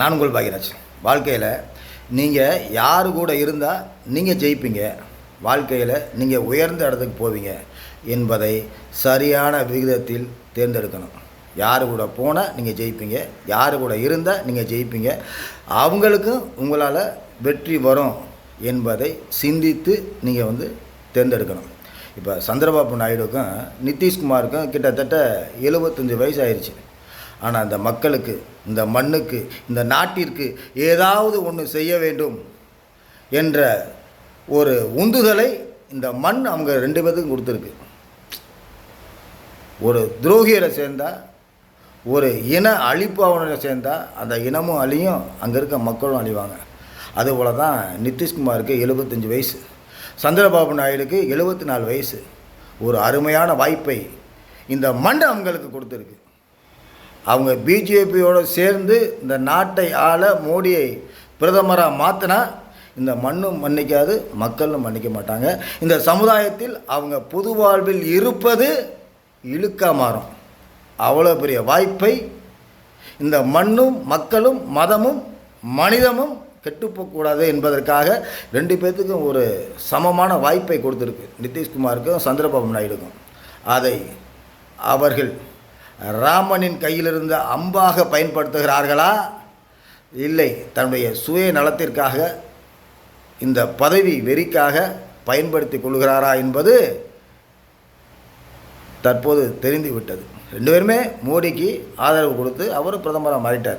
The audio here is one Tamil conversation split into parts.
நான் உங்கள் பாகியராஜ். வாழ்க்கையில் நீங்கள் யார் கூட இருந்தால் நீங்கள் ஜெயிப்பீங்க. வாழ்க்கையில் நீங்கள் உயர்ந்த இடத்துக்கு போவீங்க என்பதை சரியான விகிதத்தில் தேர்ந்தெடுக்கணும். யார் கூட போனால் நீங்கள் ஜெயிப்பீங்க. யார் கூட இருந்தால் நீங்கள் ஜெயிப்பீங்க. அவங்களுக்கும் உங்களால் வெற்றி வரும் என்பதை சிந்தித்து நீங்கள் வந்து தேர்ந்தெடுக்கணும். இப்போ சந்திரபாபு நாயுடுக்கும் நிதிஷ்குமாருக்கும் கிட்டத்தட்ட எழுபத்தஞ்சி வயசு ஆயிடுச்சு ஆனால் அந்த மக்களுக்கு இந்த மண்ணுக்கு இந்த நாட்டிற்கு ஏதாவது ஒன்று செய்ய வேண்டும் என்ற ஒரு உந்துதலை இந்த மண் அவங்க ரெண்டு பேர்த்துக்கும் கொடுத்துருக்கு. ஒரு துரோகியரை சேர்ந்தால் ஒரு இன அழிப்பாளனை சேர்ந்தால் அந்த இனமும் அழியும் அங்கே இருக்க மக்களும் அழிவாங்க. அதுபோல தான் நிதிஷ்குமாருக்கு எழுபத்தஞ்சி வயசு சந்திரபாபு நாயுடுக்கு எழுபத்தி நாலு வயசு. ஒரு அருமையான வாய்ப்பை இந்த மண் அவங்களுக்கு கொடுத்துருக்கு. அவங்க பிஜேபியோடு சேர்ந்து இந்த நாட்டை ஆள மோடியை பிரதமராக மாற்றினா இந்த மண்ணும் மன்னிக்காது மக்களும் மன்னிக்க மாட்டாங்க. இந்த சமுதாயத்தில் அவங்க புது வாழ்வில் இருப்பது இழுக்காக மாறும். அவ்வளோ பெரிய வாய்ப்பை இந்த மண்ணும் மக்களும் மதமும் மனிதமும் கெட்டுப்போகக்கூடாது என்பதற்காக ரெண்டு பேர்த்துக்கும் ஒரு சமமான வாய்ப்பை கொடுத்துருக்கு. நிதிஷ்குமாருக்கும் சந்திரபாபு நாயுடுக்கும். அதை அவர்கள் ராமனின் கையிலிருந்த அம்பாக பயன்படுத்துகிறார்களா? இல்லை. தன்னுடைய சுய நலத்திற்காக இந்த பதவி வெறிக்காக பயன்படுத்தி கொள்கிறாரா என்பது தற்போது தெரிந்துவிட்டது. ரெண்டு பேருமே மோடிக்கு ஆதரவு கொடுத்து அவர் பிரதமராக மாறிட்டார்.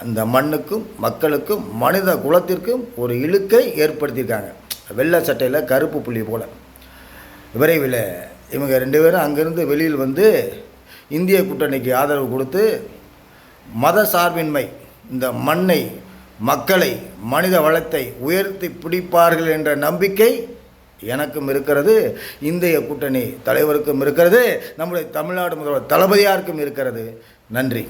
அந்த மண்ணுக்கும் மக்களுக்கும் மனித குலத்திற்கும் ஒரு இழுக்கை ஏற்படுத்தியிருக்காங்க. வெள்ளை சட்டையில் கருப்பு புள்ளி போல். விரைவில் இவங்க ரெண்டு பேரும் அங்கேருந்து வெளியில் வந்து இந்திய கூட்டணிக்கு ஆதரவு கொடுத்து மத சார்பின்மை இந்த மண்ணை மக்களை மனித வளத்தை உயர்த்தி பிடிப்பார்கள் என்ற நம்பிக்கை எனக்கும் இருக்கிறது இந்திய கூட்டணி தலைவருக்கும் இருக்கிறது நம்முடைய தமிழ்நாடு முதல்வர் தளபதியாருக்கும் இருக்கிறது. நன்றி.